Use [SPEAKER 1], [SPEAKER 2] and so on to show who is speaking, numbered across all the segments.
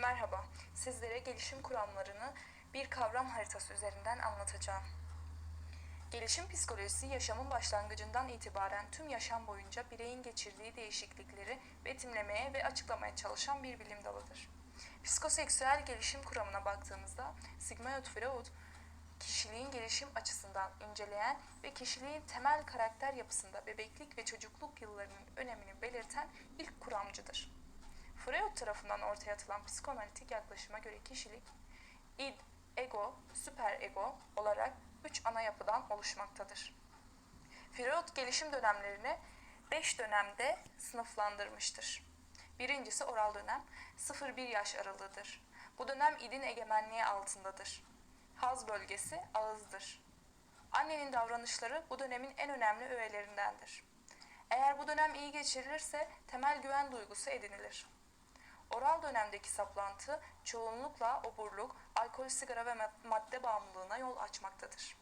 [SPEAKER 1] Merhaba, sizlere gelişim kuramlarını bir kavram haritası üzerinden anlatacağım. Gelişim psikolojisi yaşamın başlangıcından itibaren tüm yaşam boyunca bireyin geçirdiği değişiklikleri betimlemeye ve açıklamaya çalışan bir bilim dalıdır. Psikoseksüel gelişim kuramına baktığımızda Sigmund Freud, kişiliğin gelişim açısından inceleyen ve kişiliğin temel karakter yapısında bebeklik ve çocukluk yıllarının önemini belirten ilk kuramcıdır. Freud tarafından ortaya atılan psikoanalitik yaklaşıma göre kişilik, id, ego, süperego olarak üç ana yapıdan oluşmaktadır. Freud gelişim dönemlerini beş dönemde sınıflandırmıştır. Birincisi oral dönem, 0-1 yaş aralığıdır. Bu dönem idin egemenliği altındadır. Haz bölgesi ağızdır. Annenin davranışları bu dönemin en önemli öğelerindendir. Eğer bu dönem iyi geçirilirse temel güven duygusu edinilir. Dönemdeki saplantı çoğunlukla oburluk, alkol, sigara ve mad- madde bağımlılığına yol açmaktadır.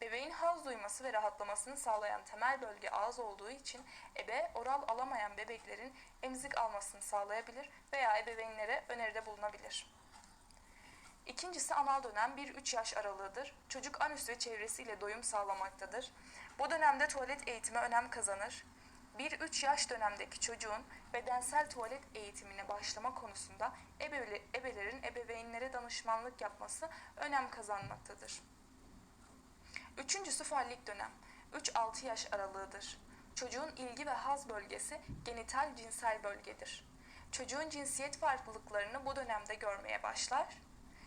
[SPEAKER 1] Bebeğin haz duyması ve rahatlamasını sağlayan temel bölge ağız olduğu için ebe oral alamayan bebeklerin emzik almasını sağlayabilir veya ebeveynlere öneride bulunabilir. İkincisi anal dönem 1-3 yaş aralığıdır. Çocuk anüs ve çevresiyle doyum sağlamaktadır. Bu dönemde tuvalet eğitimi önem kazanır. 1-3 yaş dönemdeki çocuğun bedensel tuvalet eğitimine başlama konusunda ebele- ebelerin ebeveynlere danışmanlık yapması önem kazanmaktadır. Üçüncüsü fallik dönem. 3-6 yaş aralığıdır. Çocuğun ilgi ve haz bölgesi genital cinsel bölgedir. Çocuğun cinsiyet farklılıklarını bu dönemde görmeye başlar.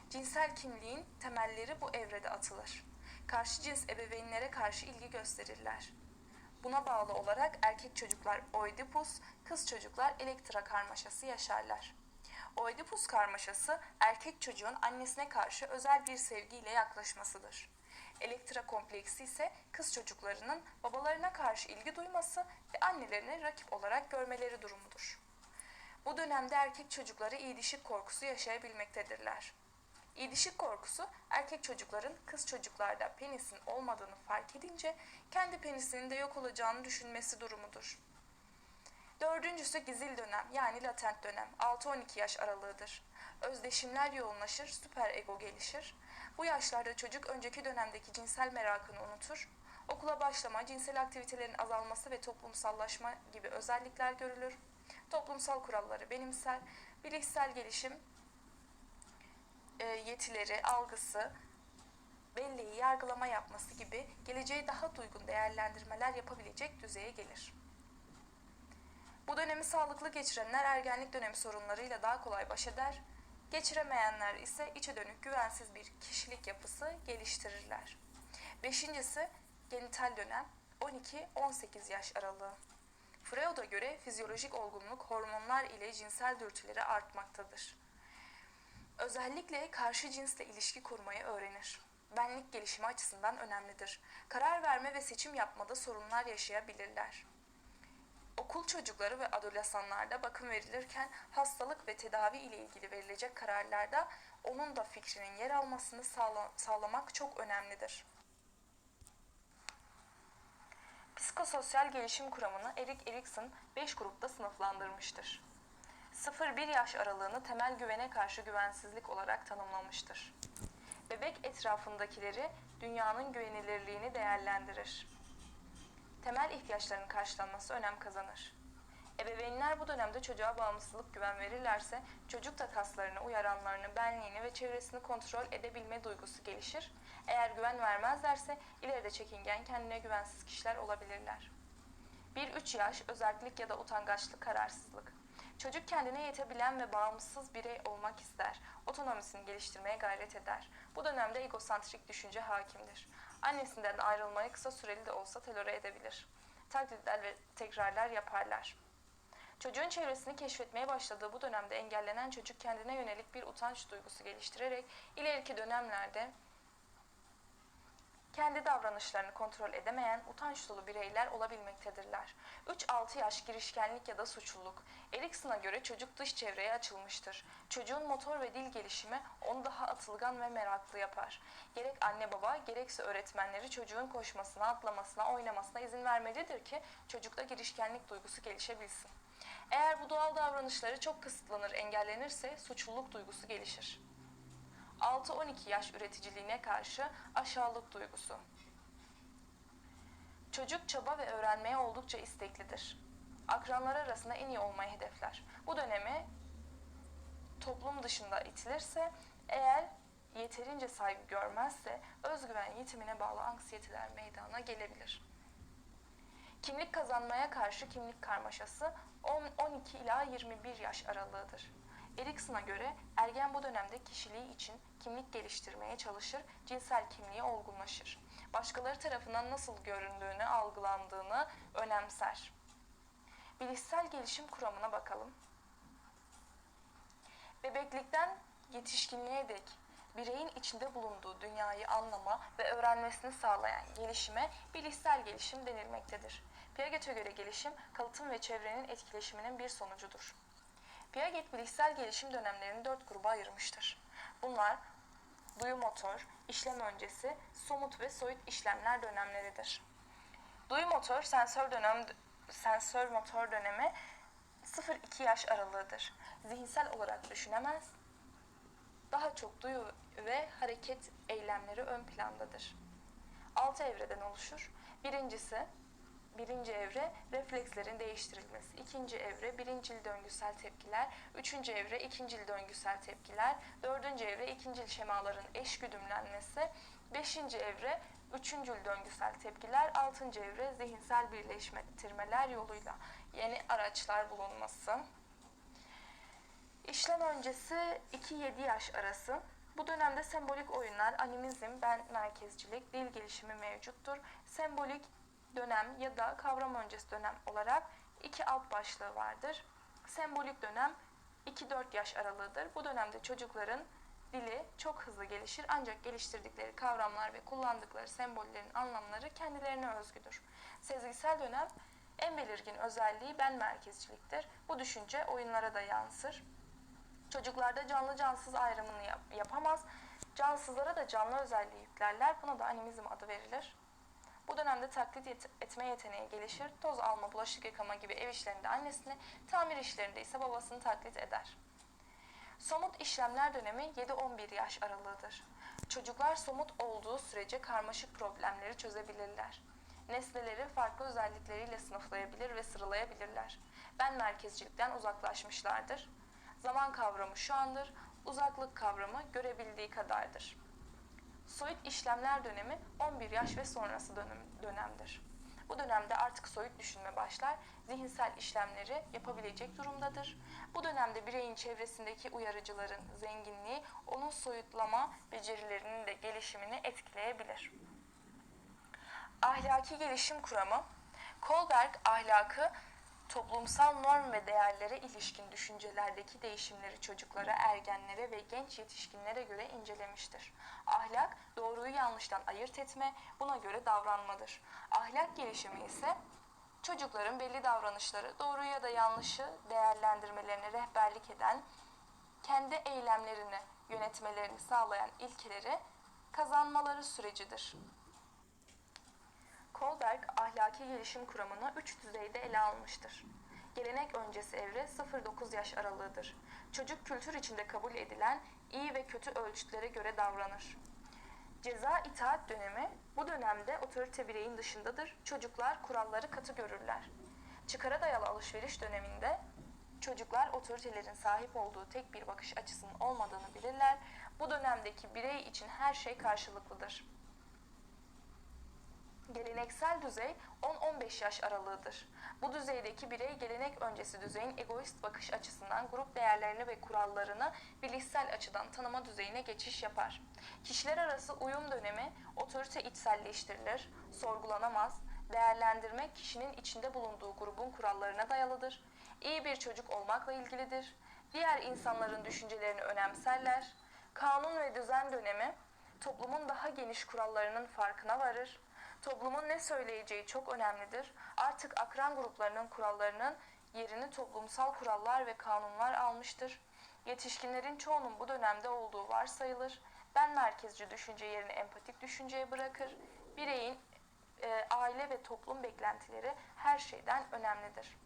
[SPEAKER 1] Cinsel kimliğin temelleri bu evrede atılır. Karşı cins ebeveynlere karşı ilgi gösterirler. Buna bağlı olarak erkek çocuklar Oedipus, kız çocuklar Elektra karmaşası yaşarlar. Oedipus karmaşası erkek çocuğun annesine karşı özel bir sevgiyle yaklaşmasıdır. Elektra kompleksi ise kız çocuklarının babalarına karşı ilgi duyması ve annelerini rakip olarak görmeleri durumudur. Bu dönemde erkek çocukları iyidişik korkusu yaşayabilmektedirler. İyidişik korkusu erkek çocukların kız çocuklarda penisin olmadığını fark edince kendi penisinin de yok olacağını düşünmesi durumudur. Dördüncüsü gizil dönem yani latent dönem 6-12 yaş aralığıdır. Özdeşimler yoğunlaşır, süper ego gelişir. Bu yaşlarda çocuk önceki dönemdeki cinsel merakını unutur. Okula başlama, cinsel aktivitelerin azalması ve toplumsallaşma gibi özellikler görülür. Toplumsal kuralları benimser, bilişsel gelişim, e, yetileri, algısı, belleği yargılama yapması gibi geleceğe daha duygun değerlendirmeler yapabilecek düzeye gelir. Bu dönemi sağlıklı geçirenler ergenlik dönemi sorunlarıyla daha kolay baş eder, geçiremeyenler ise içe dönük güvensiz bir kişilik yapısı geliştirirler. Beşincisi genital dönem 12-18 yaş aralığı. Freud'a göre fizyolojik olgunluk hormonlar ile cinsel dürtüleri artmaktadır. Özellikle karşı cinsle ilişki kurmayı öğrenir. Benlik gelişimi açısından önemlidir. Karar verme ve seçim yapmada sorunlar yaşayabilirler. Okul çocukları ve adolesanlarda bakım verilirken hastalık ve tedavi ile ilgili verilecek kararlarda onun da fikrinin yer almasını sağla- sağlamak çok önemlidir. Psikososyal gelişim kuramını Erik Erikson 5 grupta sınıflandırmıştır. 0-1 yaş aralığını temel güvene karşı güvensizlik olarak tanımlamıştır. Bebek etrafındakileri dünyanın güvenilirliğini değerlendirir. Temel ihtiyaçlarının karşılanması önem kazanır. Ebeveynler bu dönemde çocuğa bağımsızlık güven verirlerse çocuk da kaslarını, uyaranlarını, benliğini ve çevresini kontrol edebilme duygusu gelişir. Eğer güven vermezlerse ileride çekingen, kendine güvensiz kişiler olabilirler. 1-3 yaş özellik ya da utangaçlık, kararsızlık. Çocuk kendine yetebilen ve bağımsız birey olmak ister. Otonomisini geliştirmeye gayret eder. Bu dönemde egosantrik düşünce hakimdir. Annesinden ayrılmayı kısa süreli de olsa tolere edebilir. Taklitler ve tekrarlar yaparlar. Çocuğun çevresini keşfetmeye başladığı bu dönemde engellenen çocuk kendine yönelik bir utanç duygusu geliştirerek ileriki dönemlerde kendi davranışlarını kontrol edemeyen utanç dolu bireyler olabilmektedirler. 3-6 yaş girişkenlik ya da suçluluk. Erikson'a göre çocuk dış çevreye açılmıştır. Çocuğun motor ve dil gelişimi onu daha atılgan ve meraklı yapar. Gerek anne baba gerekse öğretmenleri çocuğun koşmasına, atlamasına, oynamasına izin vermelidir ki çocukta girişkenlik duygusu gelişebilsin. Eğer bu doğal davranışları çok kısıtlanır, engellenirse suçluluk duygusu gelişir. 6-12 yaş üreticiliğine karşı aşağılık duygusu. Çocuk çaba ve öğrenmeye oldukça isteklidir. Akranlar arasında en iyi olmayı hedefler. Bu dönemi toplum dışında itilirse eğer yeterince saygı görmezse özgüven yitimine bağlı anksiyeteler meydana gelebilir. Kimlik kazanmaya karşı kimlik karmaşası 10 12 ila 21 yaş aralığıdır. Erikson'a göre ergen bu dönemde kişiliği için kimlik geliştirmeye çalışır, cinsel kimliği olgunlaşır. Başkaları tarafından nasıl göründüğünü, algılandığını önemser. Bilişsel gelişim kuramına bakalım. Bebeklikten yetişkinliğe dek bireyin içinde bulunduğu dünyayı anlama ve öğrenmesini sağlayan gelişime bilişsel gelişim denilmektedir. Piaget'e göre gelişim, kalıtım ve çevrenin etkileşiminin bir sonucudur. Piaget bilişsel gelişim dönemlerini dört gruba ayırmıştır. Bunlar duyu motor, işlem öncesi, somut ve soyut işlemler dönemleridir. Duyu motor sensör dönem sensör motor dönemi 0-2 yaş aralığıdır. Zihinsel olarak düşünemez. Daha çok duyu ve hareket eylemleri ön plandadır. Altı evreden oluşur. Birincisi Birinci evre reflekslerin değiştirilmesi. İkinci evre birincil döngüsel tepkiler. Üçüncü evre ikincil döngüsel tepkiler. Dördüncü evre ikincil şemaların eş güdümlenmesi. Beşinci evre üçüncül döngüsel tepkiler. Altıncı evre zihinsel birleştirmeler yoluyla yeni araçlar bulunması. İşlem öncesi 2-7 yaş arası. Bu dönemde sembolik oyunlar, animizm, ben merkezcilik, dil gelişimi mevcuttur. Sembolik dönem ya da kavram öncesi dönem olarak iki alt başlığı vardır. Sembolik dönem 2-4 yaş aralığıdır. Bu dönemde çocukların dili çok hızlı gelişir ancak geliştirdikleri kavramlar ve kullandıkları sembollerin anlamları kendilerine özgüdür. Sezgisel dönem en belirgin özelliği ben merkezciliktir. Bu düşünce oyunlara da yansır. Çocuklarda canlı cansız ayrımını yap- yapamaz. Cansızlara da canlı özelliği yüklerler. Buna da animizm adı verilir. Bu dönemde taklit et- etme yeteneği gelişir. Toz alma, bulaşık yıkama gibi ev işlerinde annesini, tamir işlerinde ise babasını taklit eder. Somut işlemler dönemi 7-11 yaş aralığıdır. Çocuklar somut olduğu sürece karmaşık problemleri çözebilirler. Nesneleri farklı özellikleriyle sınıflayabilir ve sıralayabilirler. Ben merkezcilikten uzaklaşmışlardır. Zaman kavramı şu andır, uzaklık kavramı görebildiği kadardır. Soyut işlemler dönemi 11 yaş ve sonrası dönem, dönemdir. Bu dönemde artık soyut düşünme başlar, zihinsel işlemleri yapabilecek durumdadır. Bu dönemde bireyin çevresindeki uyarıcıların zenginliği onun soyutlama becerilerinin de gelişimini etkileyebilir. Ahlaki gelişim kuramı Kohlberg ahlakı toplumsal norm ve değerlere ilişkin düşüncelerdeki değişimleri çocuklara, ergenlere ve genç yetişkinlere göre incelemiştir. Ahlak, doğruyu yanlıştan ayırt etme, buna göre davranmadır. Ahlak gelişimi ise çocukların belli davranışları, doğruyu ya da yanlışı değerlendirmelerine rehberlik eden, kendi eylemlerini yönetmelerini sağlayan ilkeleri kazanmaları sürecidir. Kohlberg ahlaki gelişim kuramını üç düzeyde ele almıştır. Gelenek öncesi evre 0-9 yaş aralığıdır. Çocuk kültür içinde kabul edilen iyi ve kötü ölçütlere göre davranır. Ceza itaat dönemi bu dönemde otorite bireyin dışındadır. Çocuklar kuralları katı görürler. Çıkara dayalı alışveriş döneminde çocuklar otoritelerin sahip olduğu tek bir bakış açısının olmadığını bilirler. Bu dönemdeki birey için her şey karşılıklıdır. Geleneksel düzey 10-15 yaş aralığıdır. Bu düzeydeki birey gelenek öncesi düzeyin egoist bakış açısından grup değerlerini ve kurallarını bilişsel açıdan tanıma düzeyine geçiş yapar. Kişiler arası uyum dönemi otorite içselleştirilir, sorgulanamaz, değerlendirme kişinin içinde bulunduğu grubun kurallarına dayalıdır. İyi bir çocuk olmakla ilgilidir. Diğer insanların düşüncelerini önemserler. Kanun ve düzen dönemi toplumun daha geniş kurallarının farkına varır. Toplumun ne söyleyeceği çok önemlidir. Artık akran gruplarının kurallarının yerini toplumsal kurallar ve kanunlar almıştır. Yetişkinlerin çoğunun bu dönemde olduğu varsayılır. Ben merkezci düşünce yerini empatik düşünceye bırakır. Bireyin e, aile ve toplum beklentileri her şeyden önemlidir.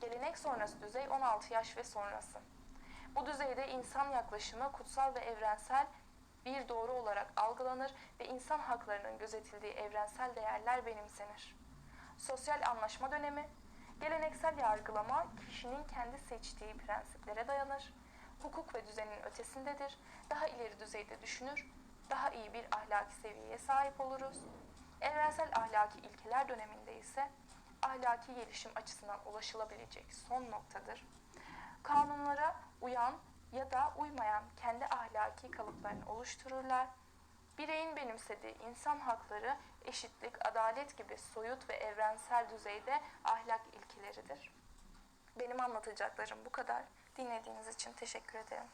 [SPEAKER 1] Gelenek sonrası düzey 16 yaş ve sonrası. Bu düzeyde insan yaklaşımı kutsal ve evrensel bir doğru olarak algılanır ve insan haklarının gözetildiği evrensel değerler benimsenir. Sosyal anlaşma dönemi, geleneksel yargılama kişinin kendi seçtiği prensiplere dayanır. Hukuk ve düzenin ötesindedir. Daha ileri düzeyde düşünür. Daha iyi bir ahlaki seviyeye sahip oluruz. Evrensel ahlaki ilkeler döneminde ise ahlaki gelişim açısından ulaşılabilecek son noktadır. Kanunlara uyan ya da uymayan kendi ahlaki kalıplarını oluştururlar. Bireyin benimsediği insan hakları, eşitlik, adalet gibi soyut ve evrensel düzeyde ahlak ilkeleridir. Benim anlatacaklarım bu kadar. Dinlediğiniz için teşekkür ederim.